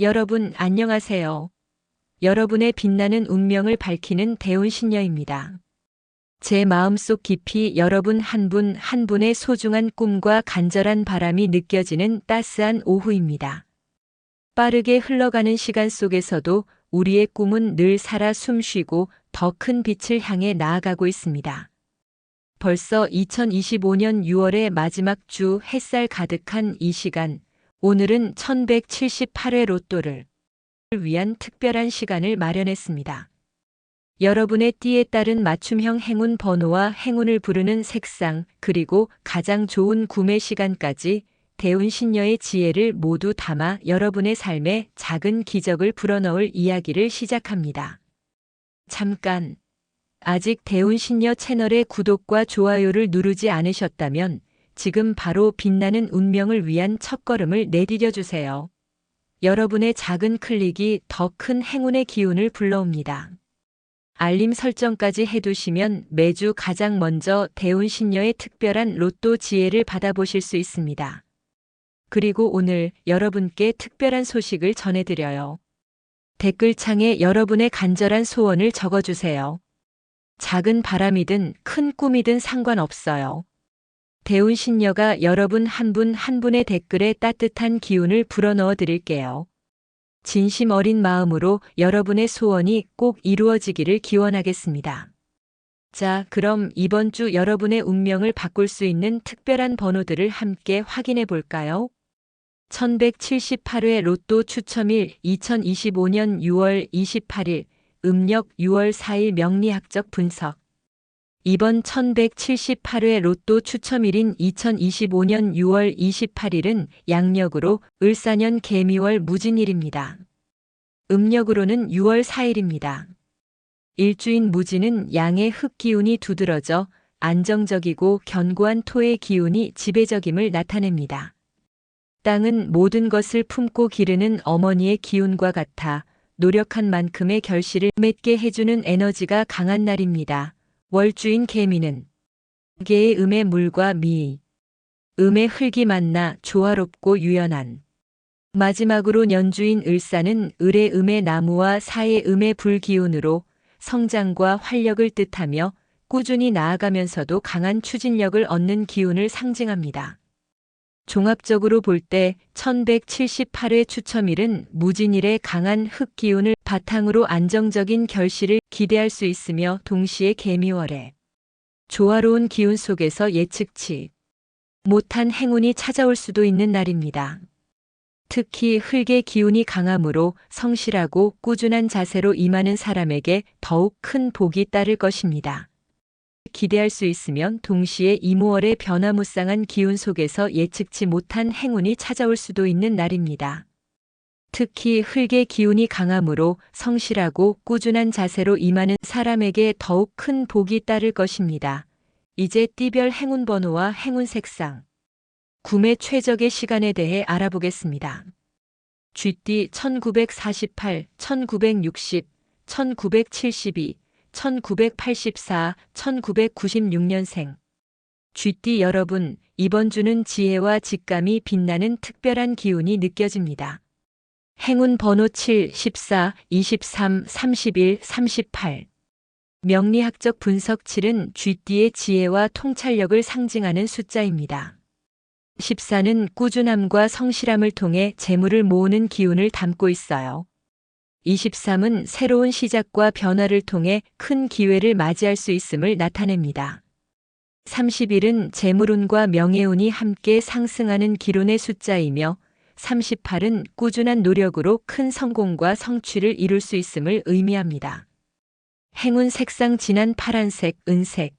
여러분 안녕하세요. 여러분의 빛나는 운명을 밝히는 대운 신녀입니다. 제 마음속 깊이 여러분 한분한 분의 소중한 꿈과 간절한 바람이 느껴지는 따스한 오후입니다. 빠르게 흘러가는 시간 속에서도 우리의 꿈은 늘 살아 숨쉬고 더 큰 빛을 향해 나아가고 있습니다. 벌써 2025년 6월의 마지막 주 햇살 가득한 이 시간, 오늘은 1178회 로또를 위한 특별한 시간을 마련했습니다. 여러분의 띠에 따른 맞춤형 행운 번호와 행운을 부르는 색상, 그리고 가장 좋은 구매 시간까지 대운 신녀의 지혜를 모두 담아 여러분의 삶에 작은 기적을 불어넣을 이야기를 시작합니다. 잠깐. 아직 대운 신녀 채널의 구독과 좋아요를 누르지 않으셨다면 지금 바로 빛나는 운명을 위한 첫걸음을 내디뎌 주세요. 여러분의 작은 클릭이 더 큰 행운의 기운을 불러옵니다. 알림 설정까지 해두시면 매주 가장 먼저 대운 신녀의 특별한 로또 지혜를 받아보실 수 있습니다. 그리고 오늘 여러분께 특별한 소식을 전해드려요. 댓글창에 여러분의 간절한 소원을 적어주세요. 작은 바람이든 큰 꿈이든 상관없어요. 대운 신녀가 여러분 한분한 분의 댓글에 따뜻한 기운을 불어넣어 드릴게요. 진심 어린 마음으로 여러분의 소원이 꼭 이루어지기를 기원하겠습니다. 자, 그럼 이번 주 여러분의 운명을 바꿀 수 있는 특별한 번호들을 함께 확인해 볼까요? 1178회 로또 추첨일 2025년 6월 28일 음력 6월 4일 명리학적 분석 이번 1178회 로또 추첨일인 2025년 6월 28일은 양력으로 을사년 개미월 무진일입니다. 음력으로는 6월 4일입니다. 일주인 무진은 양의 흙 기운이 두드러져 안정적이고 견고한 토의 기운이 지배적임을 나타냅니다. 땅은 모든 것을 품고 기르는 어머니의 기운과 같아 노력한 만큼의 결실을 맺게 해주는 에너지가 강한 날입니다. 월주인 개미는 개의 음의 물과 미, 음의 흙이 만나 조화롭고 유연한 마지막으로 년주인 을사는 을의 음의 나무와 사의 음의 불기운으로 성장과 활력을 뜻하며 꾸준히 나아가면서도 강한 추진력을 얻는 기운을 상징합니다. 종합적으로 볼 때 1178회 추첨일은 무진일의 강한 흙 기운을 바탕으로 안정적인 결실을 기대할 수 있으며 동시에 개미월에 조화로운 기운 속에서 예측치 못한 행운이 찾아올 수도 있는 날입니다. 특히 흙의 기운이 강하므로 성실하고 꾸준한 자세로 임하는 사람에게 더욱 큰 복이 따를 것입니다. 기대할 수 있으면 동시에 이모월의 변화무쌍한 기운 속에서 예측치 못한 행운이 찾아올 수도 있는 날입니다. 특히 흙의 기운이 강하므로 성실하고 꾸준한 자세로 임하는 사람에게 더욱 큰 복이 따를 것입니다. 이제 띠별 행운 번호와 행운 색상, 구매 최적의 시간에 대해 알아보겠습니다. 쥐띠 1948, 1960, 1972, 1984, 1996년생. 쥐띠 여러분, 이번 주는 지혜와 직감이 빛나는 특별한 기운이 느껴집니다. 행운 번호 7, 14, 23, 31, 38. 명리학적 분석 7은 쥐띠의 지혜와 통찰력을 상징하는 숫자입니다. 14는 꾸준함과 성실함을 통해 재물을 모으는 기운을 담고 있어요. 23은 새로운 시작과 변화를 통해 큰 기회를 맞이할 수 있음을 나타냅니다. 31은 재물운과 명예운이 함께 상승하는 기론의 숫자이며 38은 꾸준한 노력으로 큰 성공과 성취를 이룰 수 있음을 의미합니다. 행운 색상 진한 파란색, 은색.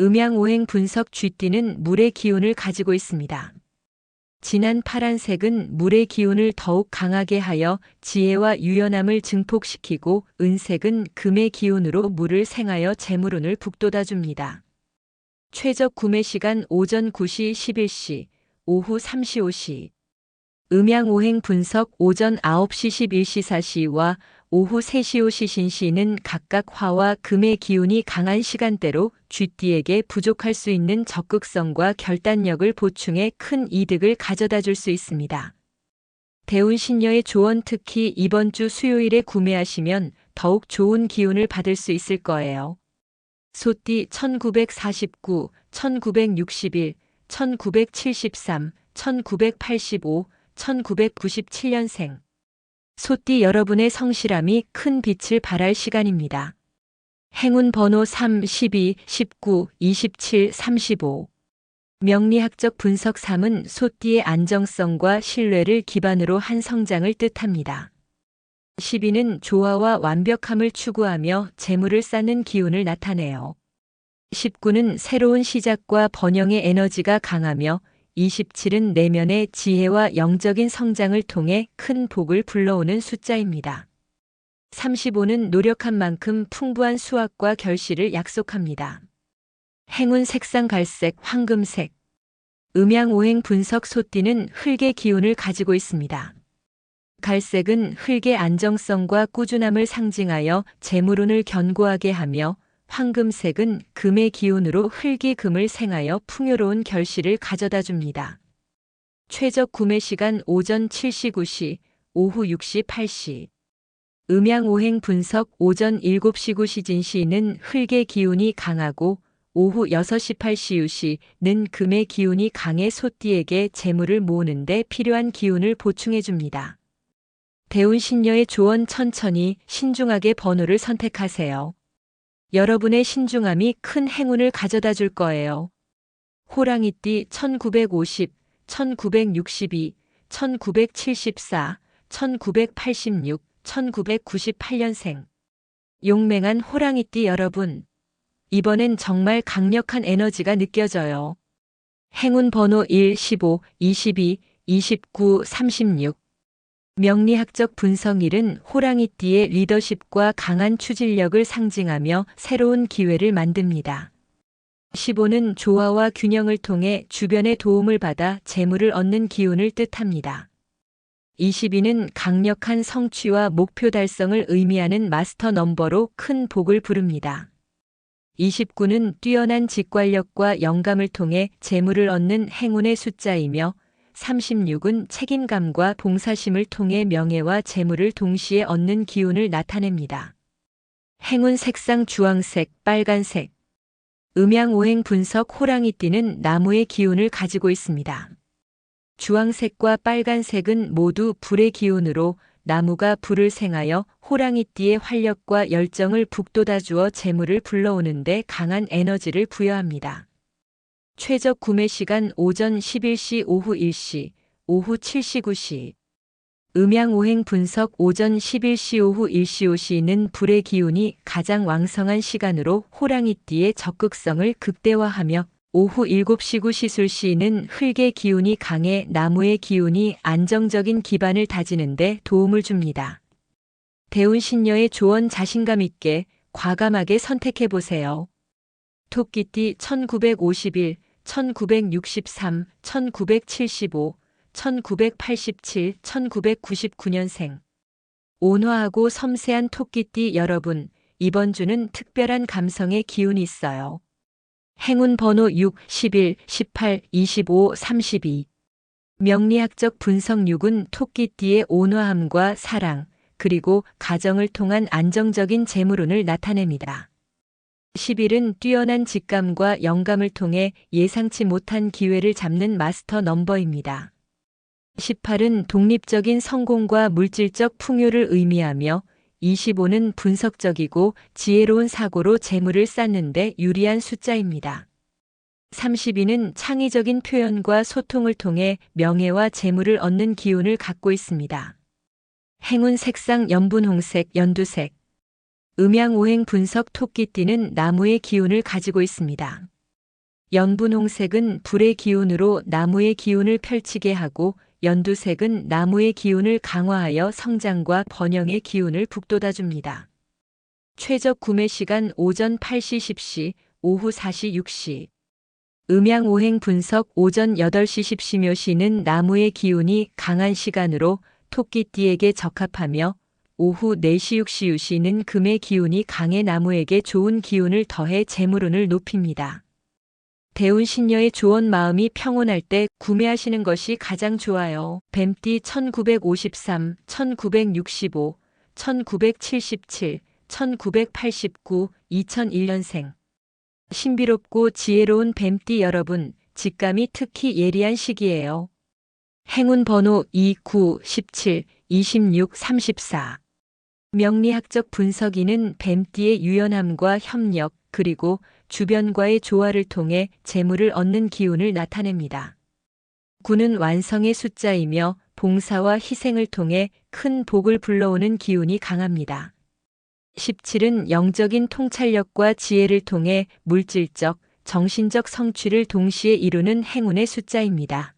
음양오행 분석 쥐띠는 물의 기운을 가지고 있습니다. 진한 파란색은 물의 기운을 더욱 강하게 하여 지혜와 유연함을 증폭시키고 은색은 금의 기운으로 물을 생하여 재물운을 북돋아 줍니다. 최적 구매 시간 오전 9시 11시, 오후 3시 5시. 음양오행 분석 오전 9시 11시 4시와 오후 3시 5시 신 시는 각각 화와 금의 기운이 강한 시간대로 쥐띠에게 부족할 수 있는 적극성과 결단력을 보충해 큰 이득을 가져다 줄 수 있습니다. 대운 신녀의 조언 특히 이번 주 수요일에 구매하시면 더욱 좋은 기운을 받을 수 있을 거예요. 소띠 1949, 1961, 1973, 1985, 1997년생. 소띠 여러분의 성실함이 큰 빛을 발할 시간입니다. 행운 번호 3, 12, 19, 27, 35. 명리학적 분석 3은 소띠의 안정성과 신뢰를 기반으로 한 성장을 뜻합니다. 12는 조화와 완벽함을 추구하며 재물을 쌓는 기운을 나타내요. 19는 새로운 시작과 번영의 에너지가 강하며 27은 내면의 지혜와 영적인 성장을 통해 큰 복을 불러오는 숫자입니다. 35는 노력한 만큼 풍부한 수확과 결실을 약속합니다. 행운 색상 갈색, 황금색. 음양 오행 분석 소띠는 흙의 기운을 가지고 있습니다. 갈색은 흙의 안정성과 꾸준함을 상징하여 재물운을 견고하게 하며 황금색은 금의 기운으로 흙이 금을 생하여 풍요로운 결실을 가져다 줍니다. 최적 구매 시간 오전 7시 9시, 오후 6시 8시. 음양오행 분석 오전 7시 9시 진시는 흙의 기운이 강하고 오후 6시 8시 유시는 금의 기운이 강해 소띠에게 재물을 모으는 데 필요한 기운을 보충해 줍니다. 대운 신녀의 조언 천천히 신중하게 번호를 선택하세요. 여러분의 신중함이 큰 행운을 가져다 줄 거예요. 호랑이띠 1950, 1962, 1974, 1986, 1998년생. 용맹한 호랑이띠 여러분. 이번엔 정말 강력한 에너지가 느껴져요. 행운 번호 1, 15, 22, 29, 36. 명리학적 분석일은 호랑이띠의 리더십과 강한 추진력을 상징하며 새로운 기회를 만듭니다. 15는 조화와 균형을 통해 주변의 도움을 받아 재물을 얻는 기운을 뜻합니다. 22는 강력한 성취와 목표 달성을 의미하는 마스터 넘버로 큰 복을 부릅니다. 29는 뛰어난 직관력과 영감을 통해 재물을 얻는 행운의 숫자이며 36은 책임감과 봉사심을 통해 명예와 재물을 동시에 얻는 기운을 나타냅니다. 행운 색상 주황색, 빨간색. 음양오행 분석 호랑이 띠는 나무의 기운을 가지고 있습니다. 주황색과 빨간색은 모두 불의 기운으로 나무가 불을 생하여 호랑이띠의 활력과 열정을 북돋아 주어 재물을 불러오는데 강한 에너지를 부여합니다. 최적 구매 시간 오전 11시 오후 1시, 오후 7시 9시. 음양오행 분석 오전 11시 오후 1시 5시는 불의 기운이 가장 왕성한 시간으로 호랑이띠의 적극성을 극대화하며 오후 7시 9시 술시는 흙의 기운이 강해 나무의 기운이 안정적인 기반을 다지는데 도움을 줍니다. 대운 신녀의 조언 자신감 있게 과감하게 선택해 보세요. 토끼띠 1951, 1963, 1975, 1987, 1999년생. 온화하고 섬세한 토끼띠 여러분, 이번 주는 특별한 감성의 기운이 있어요. 행운 번호 6, 11, 18, 25, 32. 명리학적 분석 6은 토끼띠의 온화함과 사랑, 그리고 가정을 통한 안정적인 재물운을 나타냅니다. 11은 뛰어난 직감과 영감을 통해 예상치 못한 기회를 잡는 마스터 넘버입니다. 18은 독립적인 성공과 물질적 풍요를 의미하며 25는 분석적이고 지혜로운 사고로 재물을 쌓는데 유리한 숫자입니다. 32는 창의적인 표현과 소통을 통해 명예와 재물을 얻는 기운을 갖고 있습니다. 행운 색상 연분홍색, 연두색. 음양오행 분석 토끼띠는 나무의 기운을 가지고 있습니다. 연분홍색은 불의 기운으로 나무의 기운을 펼치게 하고 연두색은 나무의 기운을 강화하여 성장과 번영의 기운을 북돋아 줍니다. 최적 구매 시간 오전 8시 10시, 오후 4시 6시. 음양오행 분석 오전 8시 10시 묘시는 나무의 기운이 강한 시간으로 토끼띠에게 적합하며 오후 4시 6시 유시는 금의 기운이 강해 나무에게 좋은 기운을 더해 재물운을 높입니다. 대운 신녀의 조언 마음이 평온할 때 구매하시는 것이 가장 좋아요. 뱀띠 1953, 1965, 1977, 1989, 2001년생. 신비롭고 지혜로운 뱀띠 여러분, 직감이 특히 예리한 시기예요. 행운 번호 29, 17, 26, 34. 명리학적 분석이는 뱀띠의 유연함과 협력, 그리고 주변과의 조화를 통해 재물을 얻는 기운을 나타냅니다. 9는 완성의 숫자이며 봉사와 희생을 통해 큰 복을 불러오는 기운이 강합니다. 17은 영적인 통찰력과 지혜를 통해 물질적, 정신적 성취를 동시에 이루는 행운의 숫자입니다.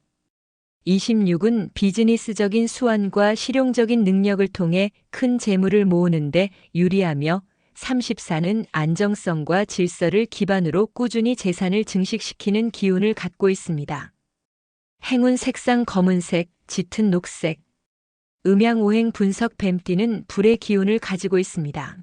26은 비즈니스적인 수완과 실용적인 능력을 통해 큰 재물을 모으는데 유리하며 34는 안정성과 질서를 기반으로 꾸준히 재산을 증식시키는 기운을 갖고 있습니다. 행운 색상 검은색, 짙은 녹색. 음양오행 분석 뱀띠는 불의 기운을 가지고 있습니다.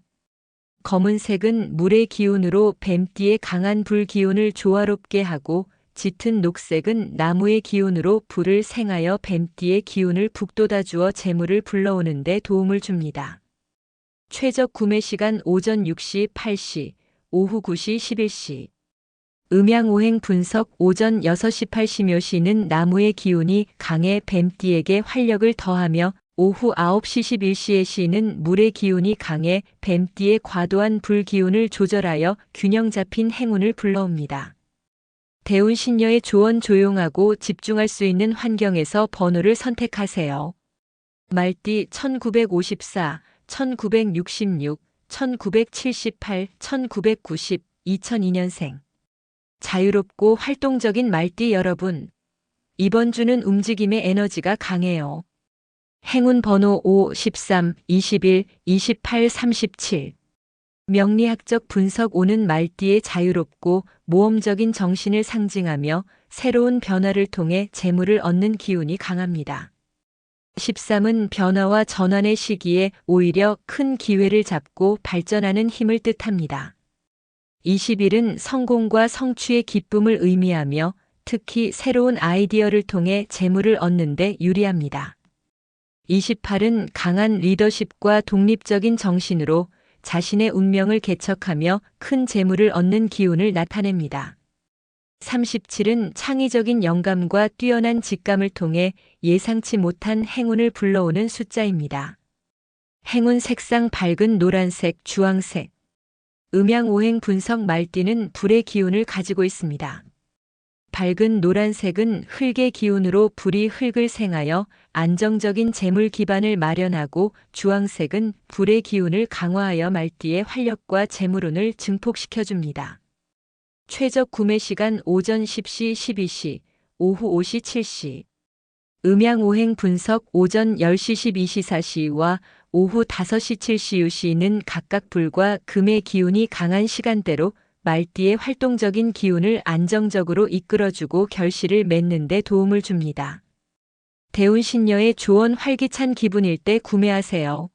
검은색은 물의 기운으로 뱀띠의 강한 불 기운을 조화롭게 하고 짙은 녹색은 나무의 기운으로 불을 생하여 뱀띠의 기운을 북돋아 주어 재물을 불러오는 데 도움을 줍니다. 최적 구매 시간 오전 6시 8시, 오후 9시 11시. 음양오행 분석 오전 6시 8시 묘시는 나무의 기운이 강해 뱀띠에게 활력을 더하며 오후 9시 11시의 시는 물의 기운이 강해 뱀띠의 과도한 불기운을 조절하여 균형 잡힌 행운을 불러옵니다. 대운 신녀의 조언 조용하고 집중할 수 있는 환경에서 번호를 선택하세요. 말띠 1954, 1966, 1978, 1990, 2002년생. 자유롭고 활동적인 말띠 여러분. 이번 주는 움직임의 에너지가 강해요. 행운 번호 5, 13, 21, 28, 37. 명리학적 분석 5는 말띠의 자유롭고 모험적인 정신을 상징하며 새로운 변화를 통해 재물을 얻는 기운이 강합니다. 13은 변화와 전환의 시기에 오히려 큰 기회를 잡고 발전하는 힘을 뜻합니다. 21은 성공과 성취의 기쁨을 의미하며 특히 새로운 아이디어를 통해 재물을 얻는데 유리합니다. 28은 강한 리더십과 독립적인 정신으로 자신의 운명을 개척하며 큰 재물을 얻는 기운을 나타냅니다. 37은 창의적인 영감과 뛰어난 직감을 통해 예상치 못한 행운을 불러오는 숫자입니다. 행운 색상 밝은 노란색, 주황색. 음양 오행 분석 말띠는 불의 기운을 가지고 있습니다. 밝은 노란색은 흙의 기운으로 불이 흙을 생하여 안정적인 재물 기반을 마련하고 주황색은 불의 기운을 강화하여 말띠의 활력과 재물운을 증폭시켜줍니다. 최적 구매 시간 오전 10시 12시, 오후 5시 7시. 음양오행 분석 오전 10시 12시 4시와 오후 5시 7시 유시는 각각 불과 금의 기운이 강한 시간대로 말띠의 활동적인 기운을 안정적으로 이끌어주고 결실을 맺는 데 도움을 줍니다. 대운 신녀의 조언 활기찬 기분일 때 구매하세요.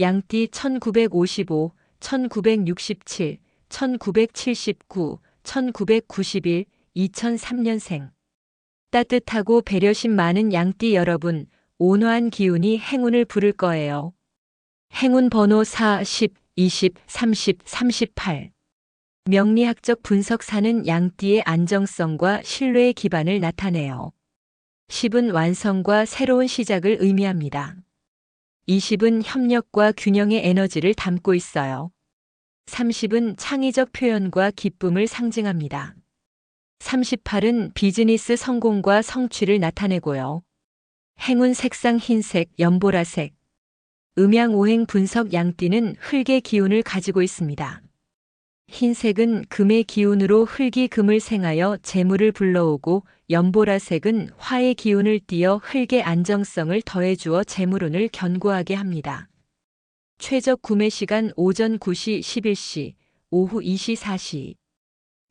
양띠 1955, 1967, 1979, 1991, 2003년생. 따뜻하고 배려심 많은 양띠 여러분, 온화한 기운이 행운을 부를 거예요. 행운 번호 4, 10, 20, 30, 38. 명리학적 분석사는 양띠의 안정성과 신뢰의 기반을 나타내요. 10은 완성과 새로운 시작을 의미합니다. 20은 협력과 균형의 에너지를 담고 있어요. 30은 창의적 표현과 기쁨을 상징합니다. 38은 비즈니스 성공과 성취를 나타내고요. 행운 색상 흰색, 연보라색. 음양 오행 분석 양띠는 흙의 기운을 가지고 있습니다. 흰색은 금의 기운으로 흙이 금을 생하여 재물을 불러오고 연보라색은 화의 기운을 띠어 흙의 안정성을 더해주어 재물운을 견고하게 합니다. 최적 구매 시간 오전 9시 11시, 오후 2시 4시.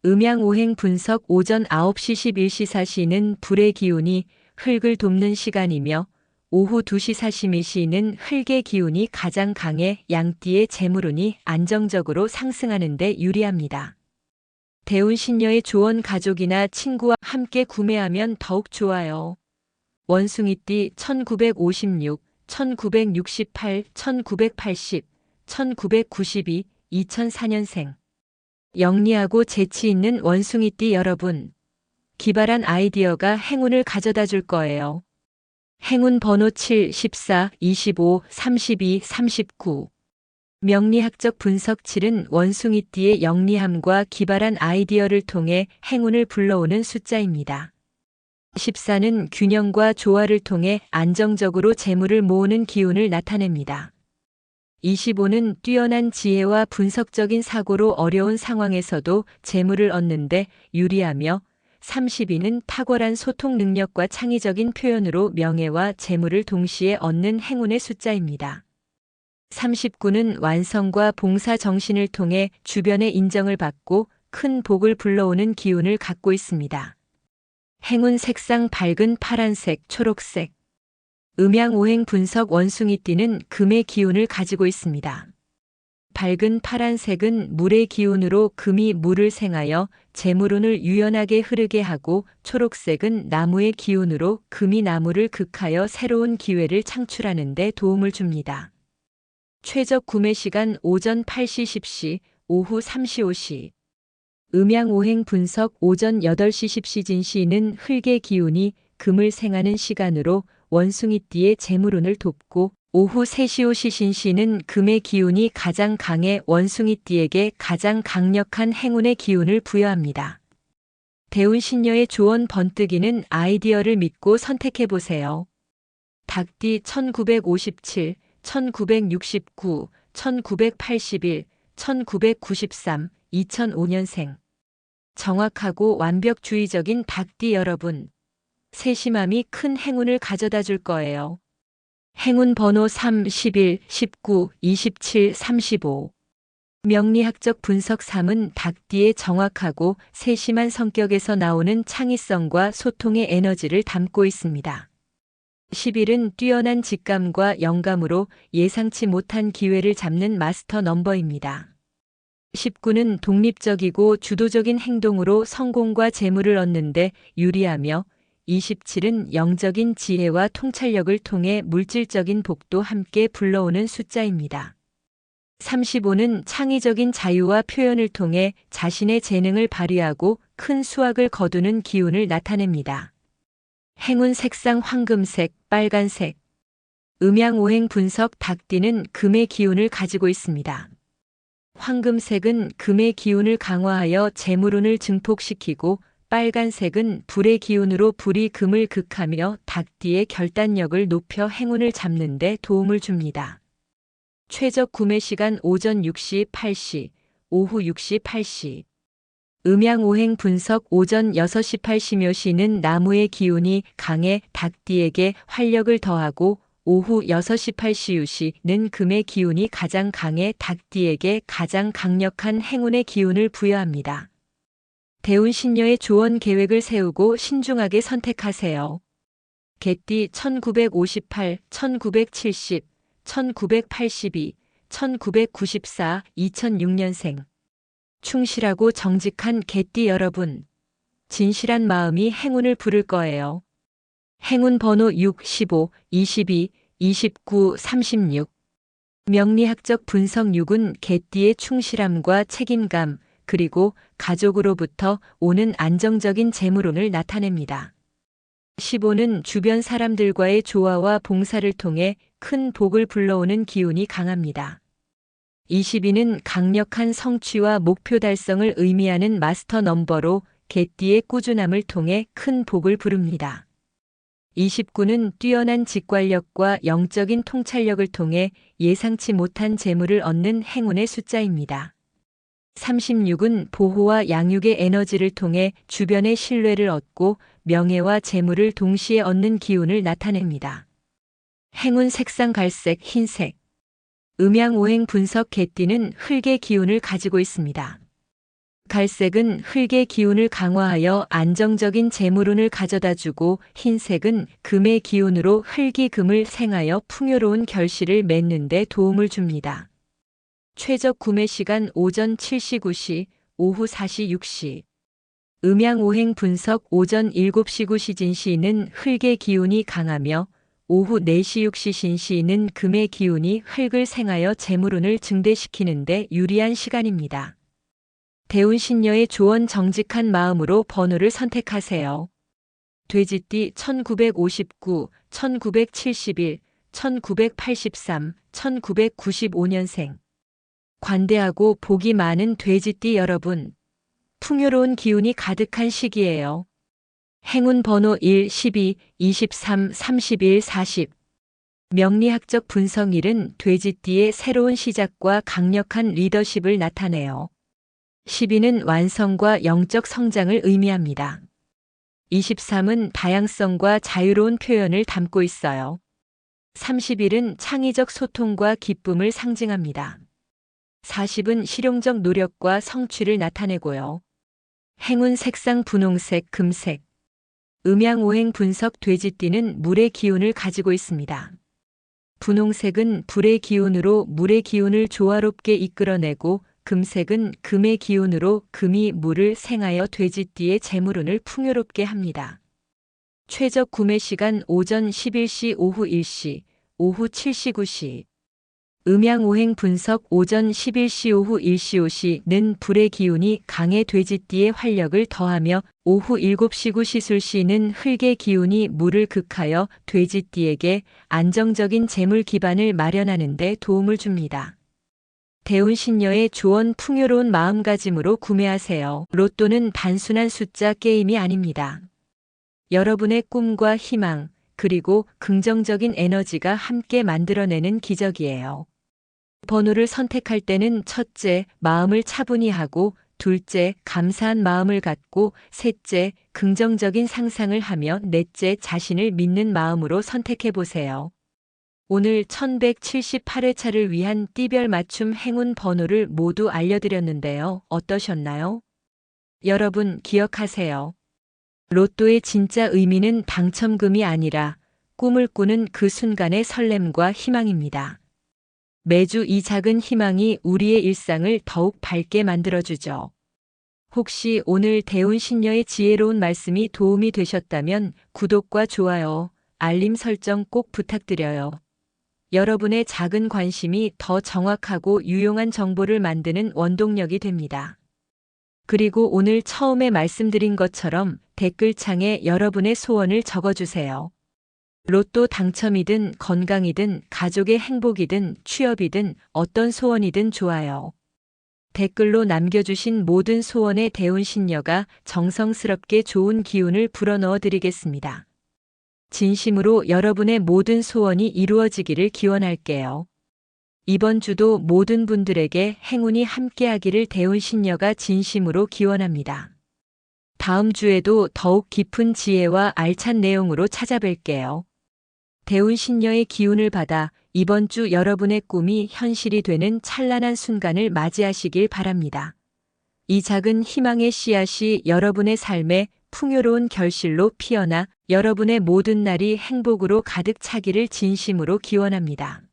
음양오행 분석 오전 9시 11시 4시는 불의 기운이 흙을 돕는 시간이며 오후 2시 42시는 흙의 기운이 가장 강해 양띠의 재물운이 안정적으로 상승하는 데 유리합니다. 대운 신녀의 조언 가족이나 친구와 함께 구매하면 더욱 좋아요. 원숭이띠 1956, 1968, 1980, 1992, 2004년생. 영리하고 재치 있는 원숭이띠 여러분. 기발한 아이디어가 행운을 가져다 줄 거예요. 행운 번호 7, 14, 25, 32, 39. 명리학적 분석 7은 원숭이띠의 영리함과 기발한 아이디어를 통해 행운을 불러오는 숫자입니다. 14는 균형과 조화를 통해 안정적으로 재물을 모으는 기운을 나타냅니다. 25는 뛰어난 지혜와 분석적인 사고로 어려운 상황에서도 재물을 얻는데 유리하며 32는 탁월한 소통 능력과 창의적인 표현으로 명예와 재물을 동시에 얻는 행운의 숫자입니다. 39는 완성과 봉사 정신을 통해 주변의 인정을 받고 큰 복을 불러오는 기운을 갖고 있습니다. 행운 색상 밝은 파란색, 초록색. 음양 오행 분석 원숭이 띠는 금의 기운을 가지고 있습니다. 밝은 파란색은 물의 기운으로 금이 물을 생하여 재물운을 유연하게 흐르게 하고 초록색은 나무의 기운으로 금이 나무를 극하여 새로운 기회를 창출하는 데 도움을 줍니다. 최적 구매 시간 오전 8시 10시, 오후 3시 5시. 음양오행 분석 오전 8시 10시 진시는 흙의 기운이 금을 생하는 시간으로 원숭이띠의 재물운을 돕고 오후 3시 5시 신시는 금의 기운이 가장 강해 원숭이띠에게 가장 강력한 행운의 기운을 부여합니다. 대운 신녀의 조언 번뜨기는 아이디어를 믿고 선택해 보세요. 닭띠 1957, 1969, 1981, 1993, 2005년생. 정확하고 완벽주의적인 닭띠 여러분. 세심함이 큰 행운을 가져다 줄 거예요. 행운 번호 3, 11, 19, 27, 35. 명리학적 분석 3은 닭띠의 정확하고 세심한 성격에서 나오는 창의성과 소통의 에너지를 담고 있습니다. 11은 뛰어난 직감과 영감으로 예상치 못한 기회를 잡는 마스터 넘버입니다. 19는 독립적이고 주도적인 행동으로 성공과 재물을 얻는데 유리하며 27은 영적인 지혜와 통찰력을 통해 물질적인 복도 함께 불러오는 숫자입니다. 35는 창의적인 자유와 표현을 통해 자신의 재능을 발휘하고 큰 수확을 거두는 기운을 나타냅니다. 행운 색상 황금색, 빨간색. 음양오행 분석 닭띠는 금의 기운을 가지고 있습니다. 황금색은 금의 기운을 강화하여 재물운을 증폭시키고 빨간색은 불의 기운으로 불이 금을 극하며 닭띠의 결단력을 높여 행운을 잡는 데 도움을 줍니다. 최적 구매 시간 오전 6시 8시, 오후 6시 8시. 음양오행 분석 오전 6시 8시 묘 시는 나무의 기운이 강해 닭띠에게 활력을 더하고 오후 6시 8시 유시는 금의 기운이 가장 강해 닭띠에게 가장 강력한 행운의 기운을 부여합니다. 대운 신녀의 조언 계획을 세우고 신중하게 선택하세요. 개띠 1958, 1970, 1982, 1994, 2006년생. 충실하고 정직한 개띠 여러분. 진실한 마음이 행운을 부를 거예요. 행운 번호 6, 15, 22, 29, 36. 명리학적 분석 6은 개띠의 충실함과 책임감, 그리고 가족으로부터 오는 안정적인 재물운을 나타냅니다. 15는 주변 사람들과의 조화와 봉사를 통해 큰 복을 불러오는 기운이 강합니다. 22는 강력한 성취와 목표 달성을 의미하는 마스터 넘버로 개띠의 꾸준함을 통해 큰 복을 부릅니다. 29는 뛰어난 직관력과 영적인 통찰력을 통해 예상치 못한 재물을 얻는 행운의 숫자입니다. 36은 보호와 양육의 에너지를 통해 주변의 신뢰를 얻고 명예와 재물을 동시에 얻는 기운을 나타냅니다. 행운 색상 갈색, 흰색. 음양 오행 분석 개띠는 흙의 기운을 가지고 있습니다. 갈색은 흙의 기운을 강화하여 안정적인 재물운을 가져다 주고 흰색은 금의 기운으로 흙이 금을 생하여 풍요로운 결실을 맺는 데 도움을 줍니다. 최적 구매 시간 오전 7시 9시, 오후 4시 6시. 음양 오행 분석 오전 7시 9시 진시는 흙의 기운이 강하며 오후 4시 6시 신시는 금의 기운이 흙을 생하여 재물운을 증대시키는데 유리한 시간입니다. 대운 신녀의 조언 정직한 마음으로 번호를 선택하세요. 돼지띠 1959, 1971, 1983, 1995년생. 관대하고 복이 많은 돼지띠 여러분. 풍요로운 기운이 가득한 시기예요. 행운 번호 1, 12, 23, 31, 40. 명리학적 분성일은 돼지띠의 새로운 시작과 강력한 리더십을 나타내요. 12는 완성과 영적 성장을 의미합니다. 23은 다양성과 자유로운 표현을 담고 있어요. 31은 창의적 소통과 기쁨을 상징합니다. 40은 실용적 노력과 성취를 나타내고요. 행운 색상 분홍색, 금색. 음양오행 분석 돼지띠는 물의 기운을 가지고 있습니다. 분홍색은 불의 기운으로 물의 기운을 조화롭게 이끌어내고 금색은 금의 기운으로 금이 물을 생하여 돼지띠의 재물운을 풍요롭게 합니다. 최적 구매 시간 오전 11시 오후 1시, 오후 7시 9시. 음양오행 분석 오전 11시 오후 1시 5시는 불의 기운이 강해 돼지띠의 활력을 더하며 오후 7시 9시 술시는 흙의 기운이 물을 극하여 돼지띠에게 안정적인 재물 기반을 마련하는 데 도움을 줍니다. 대운 신녀의 조언 풍요로운 마음가짐으로 구매하세요. 로또는 단순한 숫자 게임이 아닙니다. 여러분의 꿈과 희망, 그리고 긍정적인 에너지가 함께 만들어내는 기적이에요. 번호를 선택할 때는 첫째, 마음을 차분히 하고, 둘째, 감사한 마음을 갖고, 셋째, 긍정적인 상상을 하며, 넷째, 자신을 믿는 마음으로 선택해 보세요. 오늘 1178회차를 위한 띠별 맞춤 행운 번호를 모두 알려드렸는데요. 어떠셨나요? 여러분 기억하세요. 로또의 진짜 의미는 당첨금이 아니라 꿈을 꾸는 그 순간의 설렘과 희망입니다. 매주 이 작은 희망이 우리의 일상을 더욱 밝게 만들어주죠. 혹시 오늘 대운 신녀의 지혜로운 말씀이 도움이 되셨다면 구독과 좋아요, 알림 설정 꼭 부탁드려요. 여러분의 작은 관심이 더 정확하고 유용한 정보를 만드는 원동력이 됩니다. 그리고 오늘 처음에 말씀드린 것처럼 댓글창에 여러분의 소원을 적어주세요. 로또 당첨이든 건강이든 가족의 행복이든 취업이든 어떤 소원이든 좋아요. 댓글로 남겨주신 모든 소원의 대운 신녀가 정성스럽게 좋은 기운을 불어넣어 드리겠습니다. 진심으로 여러분의 모든 소원이 이루어지기를 기원할게요. 이번 주도 모든 분들에게 행운이 함께하기를 대운 신녀가 진심으로 기원합니다. 다음 주에도 더욱 깊은 지혜와 알찬 내용으로 찾아뵐게요. 대운 신녀의 기운을 받아 이번 주 여러분의 꿈이 현실이 되는 찬란한 순간을 맞이하시길 바랍니다. 이 작은 희망의 씨앗이 여러분의 삶에 풍요로운 결실로 피어나 여러분의 모든 날이 행복으로 가득 차기를 진심으로 기원합니다.